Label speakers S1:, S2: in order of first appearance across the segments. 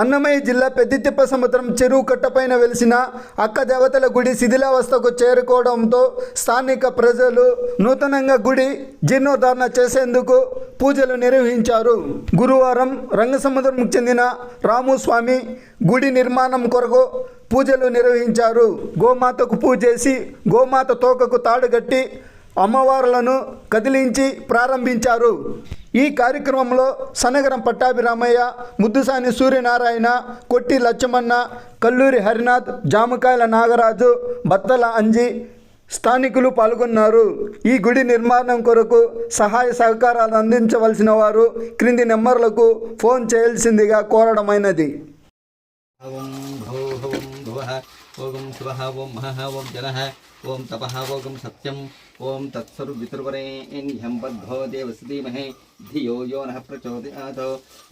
S1: అన్నమయ్య జిల్లా పెద్దితిప్ప సముద్రం చెరువు కట్టపైన వెలిసిన అక్క దేవతల గుడి శిథిలావస్థకు చేరుకోవడంతో స్థానిక ప్రజలు నూతనంగా గుడి జీర్ణోద్ధరణ చేసేందుకు పూజలు నిర్వహించారు. గురువారం రంగసముద్రంకు చెందిన రాముస్వామి గుడి నిర్మాణం కొరకు పూజలు నిర్వహించారు. గోమాతకు పూజ చేసి గోమాత తోకకు తాడుగట్టి అమ్మవారులను కదిలించి ప్రారంభించారు. ఈ కార్యక్రమంలో సనగరం పట్టాభిరామయ్య ముద్దుసాని సూర్యనారాయణ కొట్టి లచ్చమన్న కల్లూరి హరినాథ్ జామకాయల నాగరాజు బత్తల అంజి స్థానికులు పాల్గొన్నారు. ఈ గుడి నిర్మాణం కొరకు సహాయ సహకారాలు అందించవలసిన వారు క్రింది నెంబర్లకు ఫోన్ చేయాల్సిందిగా కోరడమైనది.
S2: ओं शिव ओं मह ओं जल ओं तप ओं सत्यम ओं तत्सुर्वितुर्वरेण्यं बद्धो देवस्तीमहे धियो यो नः प्रचोदयात्।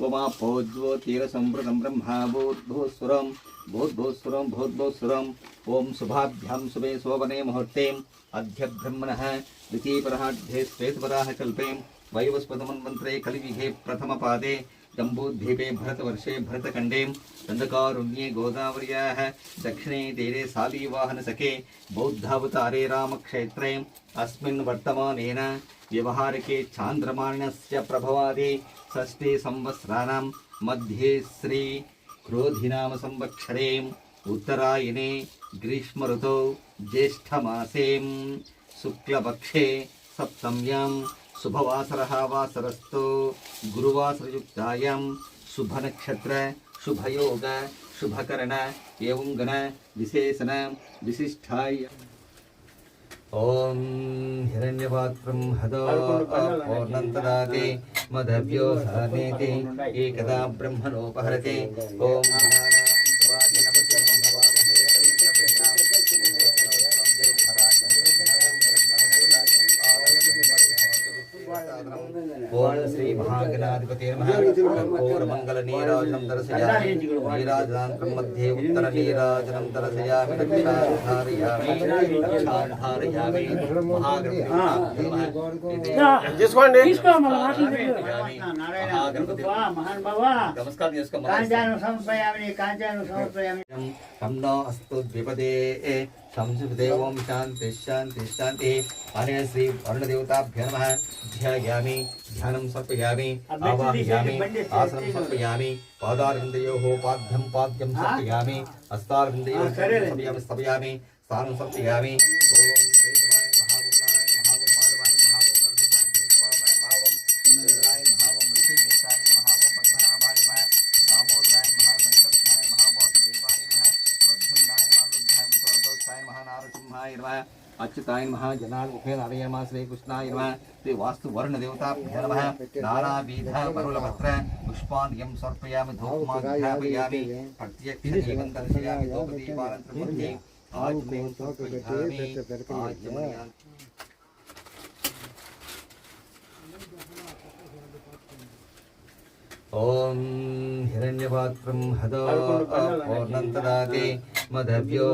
S2: उमापोज्वोतीरसंवृतं ब्रह्मा भूद्भूसुरं भूद्भूसुरं भूद्भूसुरं ॐ शुभाभ्यां शुभे शोभने मुहूर्ते। अद्य अध्यब्रह्मणः द्वितीयपराढ्ये श्वेतपराः कल्पे। वैवस्पतमन्वन्त्रे प्रथम पादे जम्बूद्वीपे भरतवर्षे भरतखण्डे दन्दकारुण्ये गोदावर्याः दक्षिणे तीरे सालीवाहनसखे बौद्धावतारे रामक्षेत्रे अस्मिन् वर्तमानेन व्यवहारके चान्द्रमाणस्य प्रभवादि षष्टिसंवत्सराणां मध्ये श्रीक्रोधिनामसंवत्सरे उत्तरायणे ग्रीष्मऋतौ ज्येष्ठमासे शुक्लपक्षे सप्तम्यां शुभवासरः वासरस्तु गुरुवासरयुक्तायां, शुभनक्षत्र, शुभयोग, शुभकरण एवं गण विशेषण विशिष्टाय ॐ हिरण्यपात्रं हदो पूर्णन्तराते मदभ्यो सनेते एकदा ब्रह्मणोपहरते। ॐ మంగళ నీరాజనం దర్శయామి నీరాజనాంతరం మధ్యే ఉత్తర నీరాజనం దర్శయామి నమస్కారం అస్తు ద్విపదే. संस्कृते शांति शांति शांति अरे श्री वरुण देवताभ्य नम। ध्यायामि ध्यान समर्पयामि आवाहयामि आसनम समर्पयामि पादारविन्दयोः पाद्यम पाद्यं समर्पयामि हस्तारविन्दयोः समर्पयामि स्थानं समर्पयामि। ओम कृष्णाय नमः। अच्युताय उपेन जनानुमुखे श्री कृष्णाय नमः। ते वास्तु वर्ण वास्तुवर्णदेवताभ्य नमः। नानाविधमरुलपत्र पुष्पान्यं समर्पयामि धूपमाघ्रापयामि प्रत्यक्षदेवं दर्शयामि धूपदीपानन्तरमूर्ति आज मैं समर्पयामि। आज मया ओम हिरण्यपात्रं हदो पूर्णं ददाति। मदव्यो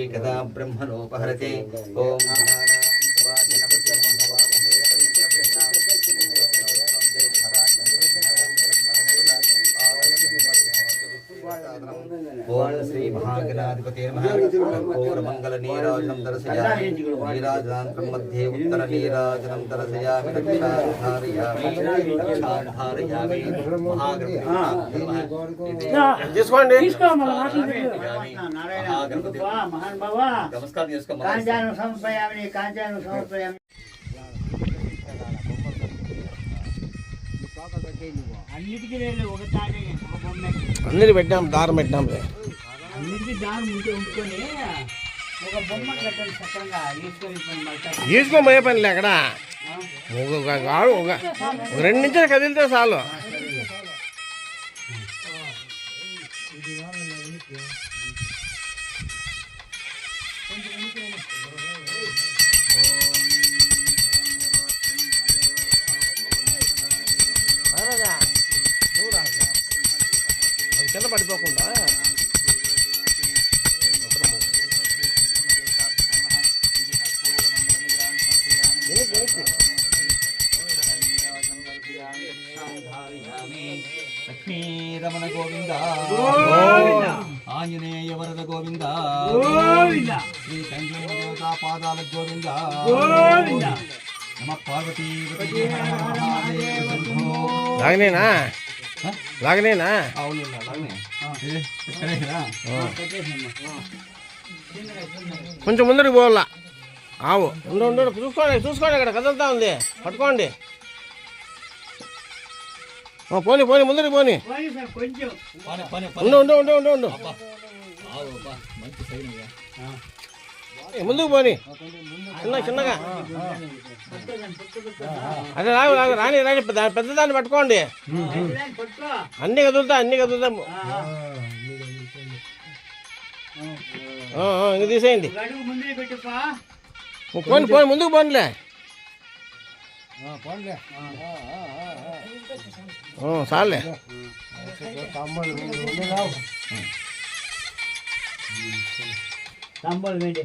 S2: एकदा ब्रह्मणोपहरति ओम ఓం శ్రీ మహాగణాధిపతి కర్పూర మంగళ నీరాజనం దర్శయామి నీరాజనాంతరం మధ్యే ఉత్తర నీరాజనం దర్శయామి మహాగణపతి నమస్కారం. చేసుకోమని
S3: అన్నిటికీ లేదు ఒక తాటే ఒక బొమ్మే.
S4: అన్నిటి పెట్టినాం దారం పెట్టినాంలే
S3: అన్నిటికీ దారి ఉంటే ఉంచుకొని ఒక బొమ్మ కట్టండి పని పడతారు.
S4: తీసుకోబోయే పని అక్కడ ఒక ఒక కాడు ఒక ఒక రెండు నిమిషాలు కదిలితే చాలు. కింద పడిపోకుండా.
S2: ధారయామి లక్ష్మీరమణ గోవింద ఆంజనేయ వరద గోవింద
S3: గోవింద
S2: శ్రీ కంజీవ దేవతా పాదాల గోవింద నమ పార్వతీ
S4: లాగనేనా లాగనేనా
S2: అవును
S4: కొంచెం ముందరికి పోవాలా ఆవు ఉండు ఉండు. చూసుకోండి చూసుకోండి ఇక్కడ కదులుతా ఉంది పట్టుకోండి పోనీ పోనీ ముందరికి పోనీ
S3: పోనీ సార్ కొంచెం
S2: పని పని
S4: ఉండు ఉండు ఉండు ఉండు ఉండు
S2: ఆవు బా మంచి సైన్
S4: ఏ, ముందుకు పోనీ చిన్న చిన్నగా అదే రాగు రాగు రాని రాని పెద్ద పెద్దదాన్ని పట్టుకోండి
S3: పట్టుకో
S4: అన్ని కదులుతా అన్ని కదులుతా ఆ, ఆ, ఇంక తీసేయండి
S3: ఒక అడుగు ముందే పెట్టుపా
S4: పోనీ పోనీ ముందుకు పోనీలే ಹ್ಞೂ ಸಾಲೆ
S3: ಸಾಂಬಾಳು ಬೇಡಿ